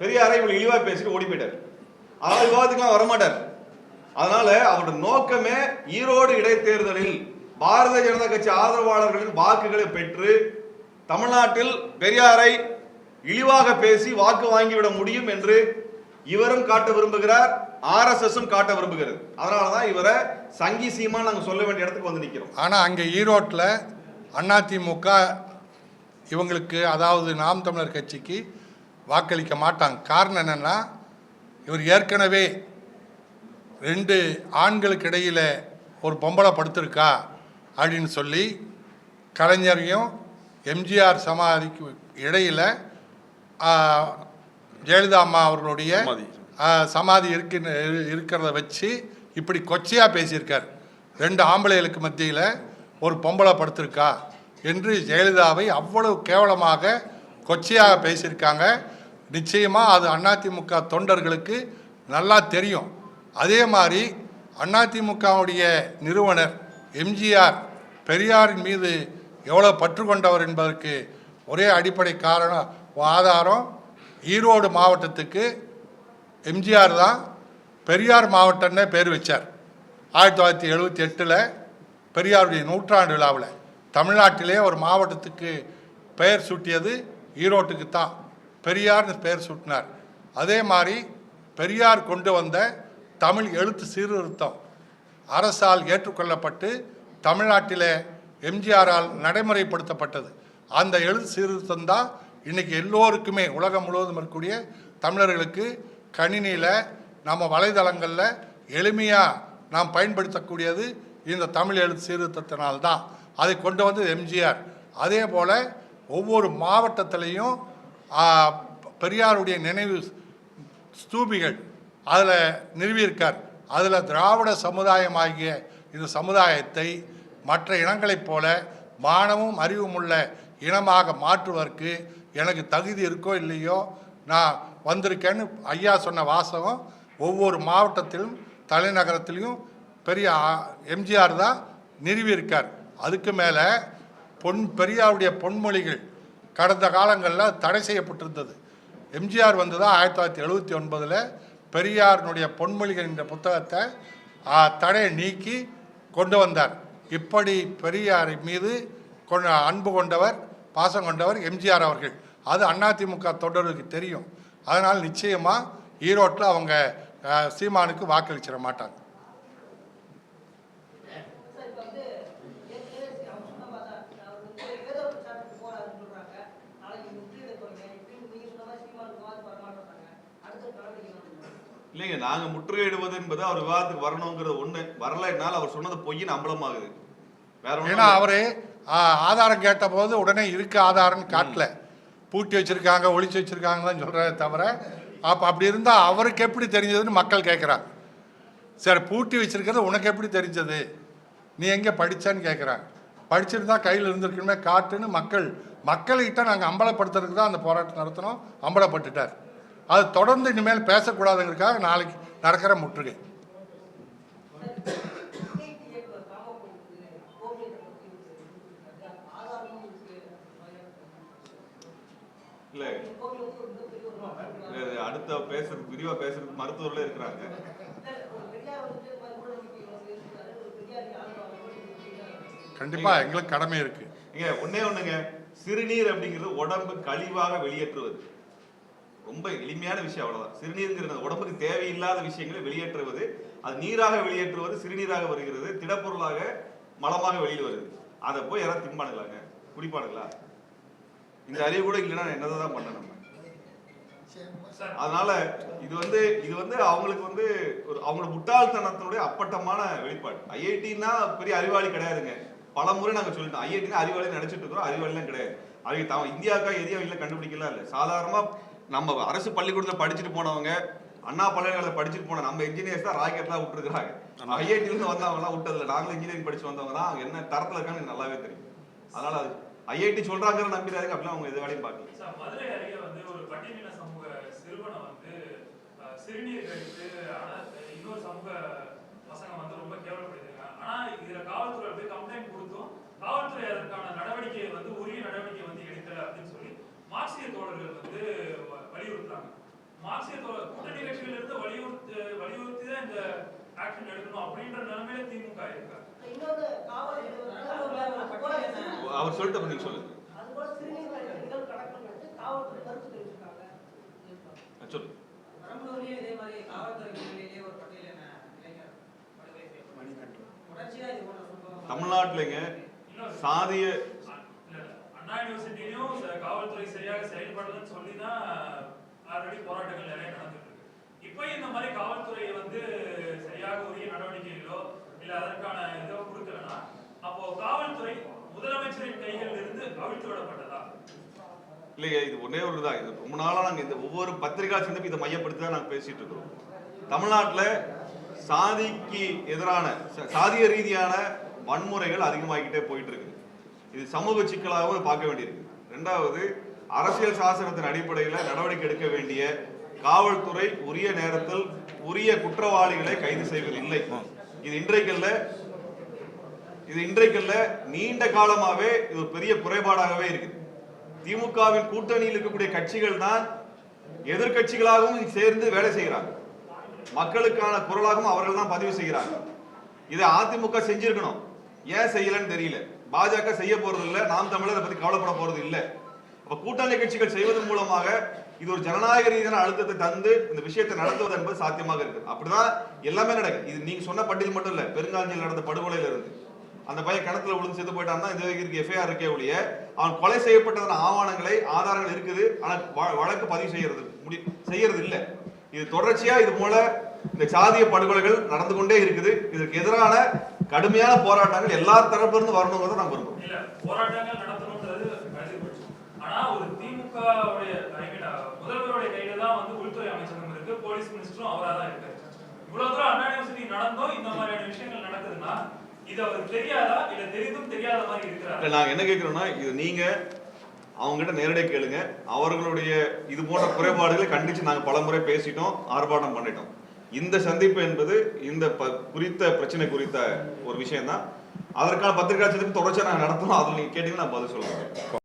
பெரியாரை இவ்வளவு இழிவாக பேசிட்டு ஓடி போயிட்டார். அதனால விவாதத்துக்குலாம் வரமாட்டார். அதனால அவரோட நோக்கமே ஈரோடு இடைத்தேர்தலில் பாரதிய ஜனதா கட்சி ஆதரவாளர்களின் வாக்குகளை பெற்று தமிழ்நாட்டில் பெரியாரை இழிவாக பேசி வாக்கு வாங்கிவிட முடியும் என்று இவரும் காட்ட விரும்புகிறார் ஆர்எஸ்எஸும் காட்ட விரும்புகிறது. அதனாலதான் இவரை சங்கி சீமா நாங்கள் சொல்ல வேண்டிய இடத்துக்கு வந்து நிற்கிறோம் ஆனால் அங்கே ஈரோட்டில் அதிமுக இவங்களுக்கு அதாவது நாம் தமிழர் கட்சிக்கு வாக்களிக்க மாட்டாங்க. காரணம் என்னென்னா இவர் ஏற்கனவே ரெண்டு ஆண்களுக்கு இடையில் ஒரு பொம்பளை படுத்திருக்கா அப்படின்னு சொல்லி கலைஞரையும் எம்ஜிஆர் சமாதிக்கு இடையில் ஜெயலலிதா அம்மா அவர்களுடைய சமாதி. இருக்கு இருக்கிறத வச்சு இப்படி கொச்சையாக பேசியிருக்கார். ரெண்டு ஆம்பளைகளுக்கு மத்தியில் ஒரு பொம்பளை படுத்திருக்கா என்று ஜெயலலிதாவை அவ்வளவு கேவலமாக கொச்சையாக பேசியிருக்காங்க. நிச்சயமாக அது அதிமுக தொண்டர்களுக்கு நல்லா தெரியும். அதே மாதிரி அதிமுகவுடைய நிறுவனர் எம்ஜிஆர் பெரியாரின் மீது எவ்வளோ பற்று கொண்டவர் என்பதற்கு ஒரே அடிப்படை காரணம் ஆதாரம் ஈரோடு மாவட்டத்துக்கு எம்ஜிஆர் தான். பெரியார் மாவட்டம்னே பேர் வச்சார். ஆயிரத்தி தொள்ளாயிரத்தி எழுபத்தி எட்டில் பெரியாருடைய நூற்றாண்டு விழாவில் தமிழ்நாட்டிலே ஒரு மாவட்டத்துக்கு பெயர் சூட்டியது ஈரோட்டுக்கு தான். பெரியார்னு பெயர் சூட்டினார். அதே மாதிரி பெரியார் கொண்டு வந்த தமிழ் எழுத்து சீர்திருத்தம் அரசால் ஏற்றுக்கொள்ளப்பட்டு தமிழ்நாட்டில் எம்ஜிஆரால் நடைமுறைப்படுத்தப்பட்டது. அந்த எழுத்து சீர்திருத்தம் தான் இன்னைக்கு எல்லோருக்குமே உலகம் முழுவதும் இருக்கக்கூடிய தமிழர்களுக்கு கணினியில் நம்ம வலைதளங்களில் எளிமையாக நாம் பயன்படுத்தக்கூடியது இந்த தமிழ் எழுத்து சீர்திருத்தத்தினால்தான் அதை கொண்டு வந்தது எம்ஜிஆர். அதே போல் ஒவ்வொரு மாவட்டத்திலையும் பெரியாருடைய நினைவு ஸ்தூபிகள் அதில் நிறுவியிருக்கார். அதில் திராவிட சமுதாயமாகிய இந்த சமுதாயத்தை மற்ற இனங்களைப் போல மானமும் அறிவும் உள்ள இனமாக மாற்றுவதற்கு எனக்கு தகுதி இருக்கோ இல்லையோ நான் வந்திருக்கேன்னு ஐயா சொன்ன வாசகம் ஒவ்வொரு மாவட்டத்திலும் தலைநகரத்திலையும் பெரிய எம்ஜிஆர் தான் நிறுவியிருக்கார். அதுக்கு மேலே பொன் பெரியாருடைய பொன்மொழிகள் கடந்த காலங்களில் தடை செய்யப்பட்டிருந்தது. எம்ஜிஆர் வந்து தான் ஆயிரத்தி தொள்ளாயிரத்தி எழுபத்தி ஒன்பதில் பெரியாரினுடைய பொன்மொழிகள் என்ற புத்தகத்தை தடையை நீக்கி கொண்டு வந்தார். இப்படி பெரியார் மீது கொண்ட அன்பு கொண்டவர் பாசம் கொண்டவர் எம்ஜிஆர் அவர்கள். அது அதிமுக தொண்டர்களுக்கு தெரியும். அதனால் நிச்சயமாக ஈரோட்டில் அவங்க சீமானுக்கு வாக்களிச்சிட மாட்டாங்க சார் இப்போ வந்து ஏற்கனவே அவங்க சொன்ன மாதிரி தான் அவர் வந்து வேத பிரச்சாரத்துக்கு போறாருன்னு சொல்றாங்க நாளைக்கு முற்றுகை போறீங்க இப்படின்னு நீங்க சொன்ன மாதிரி சீமானுக்கு வாக்கு வரமாட்டாங்க அடுத்த நடவடிக்கை என்ன பண்ணுவீங்க? இல்லைங்க நாங்க முற்றுகையிடுவது என்பது அவர் விவாதத்துக்கு வரணுங்கிறது ஒண்ணு. வரலைன்னால அவர் சொன்னது பொய்யின் அம்பலமாகுது. வேற ஏன்னா. அவரு ஆதாரம் கேட்டபோது உடனே இருக்கு ஆதாரம்னு காட்டல. பூட்டி வச்சிருக்காங்க ஒளிச்சு வச்சிருக்காங்க தான் சொல்றதே தவிர அப்போ அப்படி இருந்தால் அவருக்கு எப்படி தெரிஞ்சதுன்னு மக்கள் கேட்குறாங்க சரி பூட்டி வச்சிருக்கிறது உனக்கு எப்படி தெரிஞ்சது? நீ எங்கே படிச்சேன்னு கேட்குறாங்க படிச்சிருந்தா கையில் இருந்திருக்கணுமே காட்டுன்னு மக்கள் மக்கள்கிட்ட நாங்கள் அம்பலப்படுத்துறதுக்கு தான் அந்த போராட்டம் நடத்தினோம். அம்பலப்பட்டுட்டார். அது தொடர்ந்து இனிமேல் பேசக்கூடாதுங்கிறதுக்காக நாளைக்கு நடக்கிற முற்றுகை. இருக்கு. இருக்கு அடுத்த பேசுறதுக்கு விரிவா பேசுறதுக்கு மருத்துவர்களே இருக்கிறாங்க. கண்டிப்பாக எங்களுக்கு கடமை இங்க ஒண்ணே ஒண்ணுங்க. சிறுநீர் அப்படிங்கிறது உடம்பு கழிவாக வெளியேற்றுவது. ரொம்ப எளிமையான விஷயம் அவ்வளவுதான். சிறுநீருங்கிறது உடம்புக்கு தேவையில்லாத விஷயங்களை வெளியேற்றுவது அது நீராக வெளியேற்றுவது சிறுநீராக வருகிறது திடப்பொருளாக மலமாக வெளியில் வருது அதை போய் யாராவது திம்பானுங்களாங்க குடிப்பானுங்களா? இந்த அறிவு கூட இல்லைன்னா என்னதான் தான் பண்ண நம்ம? அதனால இது வந்து இது வந்து அவங்களுக்கு வந்து ஒரு அவங்களோட முட்டாள்தனத்தினுடைய அப்பட்டமான வெளிப்பாடு. ஐஐடினா பெரிய அறிவாளி கிடையாதுங்க. பல முறை நாங்க சொல்லிட்டோம். ஐஐடினா அறிவாளி நினைச்சிட்டு இருக்கிறோம். அறிவாளிலாம் கிடையாது. அவங்க தான் இந்தியாவுக்கா எதையும் அவங்க கண்டுபிடிக்கலாம் இல்லை. சாதாரணமா நம்ம அரசு பள்ளிக்கூடத்துல படிச்சுட்டு போனவங்க அண்ணா பல்கலைக்கழகத்தில் படிச்சுட்டு போன நம்ம இன்ஜினியர்ஸ் தான் ராக்கெட்லாம் விட்டுருக்காங்க ஐஐடில இருந்து வந்தவங்கலாம் விட்டதில்ல நாங்களும் இன்ஜினியரிங் படிச்சு வந்தவங்க தான் அவங்க என்ன தரத்துல இருக்கான்னு நல்லாவே தெரியும். அதனால அது ஐஐடி சொல்றாங்க நம்பிடாதுங்க. அப்படிலாம் அவங்க எது வேலையும் பார்க்கல. சார், மதுரை அருகே வந்து ஒரு பட்டியலின சமூக சிறுவனை வந்து சிறுநீர் கழித்து இன்னொரு சமூக பசங்க வந்து ரொம்ப கேவலப்படுத்திருக்காங்க. ஆனா இதுல காவல்துறை போய் கம்ப்ளைண்ட் கொடுத்தும் காவல்துறை அதற்கான நடவடிக்கையை வந்து உரிய நடவடிக்கை வந்து எடுக்கல அப்படின்னு சொல்லி மார்க்சிய தோழர்கள் வலியுறுத்துறாங்க மார்க்சிய கூட்டணி கட்சிகள் இருந்து வலியுறுத்தி வலியுறுத்தி தான் இந்த ஆக்ஷன் எடுக்கணும் அப்படின்ற நிலைமையில திமுக இருக்கா. அவர் சொல்லிட்டு நீங்க சொல்லுங்க சொல்லுங்க பெரம்பலூர்லயும் இதே மாதிரி காவல்துறை பிரிவிலேயே ஒரு பட்டியலான இளைஞர் படுகொலை செய்யப்பட்டார். தொடர்ச்சியா இது போன்ற சம்பவம் தமிழ்நாட்டுலங்க இன்னொரு சாதிய. அண்ணா யூனிவர்சிட்டியும் காவல்துறை சரியாக செயல்படலன்னு சொல்லி தான் ஆல்ரெடி போராட்டங்கள் நிறைய நடந்துட்டு இருக்கு. இப்போ இந்த மாதிரி காவல்துறை வந்து சரியாக உரிய நடவடிக்கைகளோ இல்ல அதற்கான இதோ கொடுக்கலனா அப்போ காவல்துறை முதலமைச்சரின் கைகளில் இருந்து அவிழ்த்து விடப்பட்டதா இல்லையா இது ஒன்னே ஒரு தான். இது ரொம்ப நாளாக நாங்கள் இந்த ஒவ்வொரு பத்திரிகா சந்திப்பு இதை மையப்படுத்தி தான் நாங்கள் பேசிட்டு இருக்கிறோம். தமிழ்நாட்டில் சாதிக்கு எதிரான சாதிய ரீதியான வன்முறைகள் அதிகமாகிக்கிட்டே போயிட்டு இருக்கு இது சமூக சிக்கலாகவும் பார்க்க வேண்டியிருக்கு. ரெண்டாவது அரசியல் சாசனத்தின் அடிப்படையில் நடவடிக்கை எடுக்க வேண்டிய காவல்துறை உரிய நேரத்தில் உரிய குற்றவாளிகளை கைது செய்வதில்லை இது இன்றைக்கல்ல இது இன்றைக்கல்ல நீண்ட காலமாகவே இது பெரிய குறைபாடாகவே இருக்குது. திமுகவின் கூட்டணியில் இருக்கக்கூடிய கட்சிகள் தான் எதிர்க்கட்சிகளாகவும் சேர்ந்து வேலை செய்கிறாங்க. மக்களுக்கான குரலாகவும் அவர்கள் தான் பதிவு செய்கிறாங்க. இதை அதிமுக செஞ்சிருக்கணும். ஏன் செய்யலன்னு தெரியல. பாஜக செய்ய போறது இல்லை நாம் தமிழர் பத்தி கவலைப்பட போறது இல்லை அப்ப கூட்டணி கட்சிகள் செய்வதன் மூலமாக இது ஒரு ஜனநாயக ரீதியான அழுத்தத்தை தந்து இந்த விஷயத்தை நடத்துவது என்பது சாத்தியமாக இருக்கு. அப்படிதான் எல்லாமே நடக்குது இது நீங்க சொன்ன பட்டியல் மட்டும் இல்ல பெருங்காஞ்சியில் நடந்த படுகொலையில இருந்து அந்த பையன் கிணத்துல விழுந்து செத்து போயிட்டான் இந்த வரைக்கும் எஃப்ஐஆர் இருக்கே ஒழிய அவன் கொலை செய்யப்பட்டதன் ஆவணங்களை ஆதாரங்கள் இருக்குது ஆனால் வ- வழக்கு பதிவு செய்யறது முடி செய்யறது இல்லை. இது தொடர்ச்சியா இது போல இந்த சாதிய படுகொலைகள் நடந்து கொண்டே இருக்குது. இதற்கு எதிரான கடுமையான போராட்டங்கள் எல்லா தரப்பிலிருந்து வரணுங்கிறத நான் விரும்புகிறோம் இல்ல போராட்டங்கள் நடத்தணும்ன்றது கருதிப்போச்சு ஆனா ஒரு திமுக ஐ மீன் முதல்வருடைய கையில தான் வந்து உள்துறை அமைச்சகம் இருக்கு. போலீஸ் மினிஸ்டரும் அவரா தான் இருக்காரு இவ்வளவு தூரம் அண்ணா யூனிவர்சிட்டி நடந்தோம். இந்த மாதிரியான விஷயங்கள் நடக்குதுன்னா இது அவருக்கு தெரியாதா? இல்ல தெரிந்தும் தெரியாத மாதிரி இருக்கிறாரா? நாங்க என்ன கேக்குறோம்னா இது நீங்க அவங்க கிட்ட நேரடியாக கேளுங்க. அவர்களுடைய இது போன்ற குறைபாடுகளை கண்டிச்சு நாங்க பலமுறை பேசிட்டோம் ஆர்ப்பாட்டம் பண்ணிட்டோம். இந்த சந்திப்பு என்பது இந்த ப- குறித்த பிரச்சனை குறித்த ஒரு விஷயம் தான் அதற்கான பத்திரிகை சந்திப்பு தொடர்ச்சியாக நாங்கள் நடத்தணும் அதில் நீங்கள் கேட்டீங்கன்னா நான் பதில் சொல்லுவேன்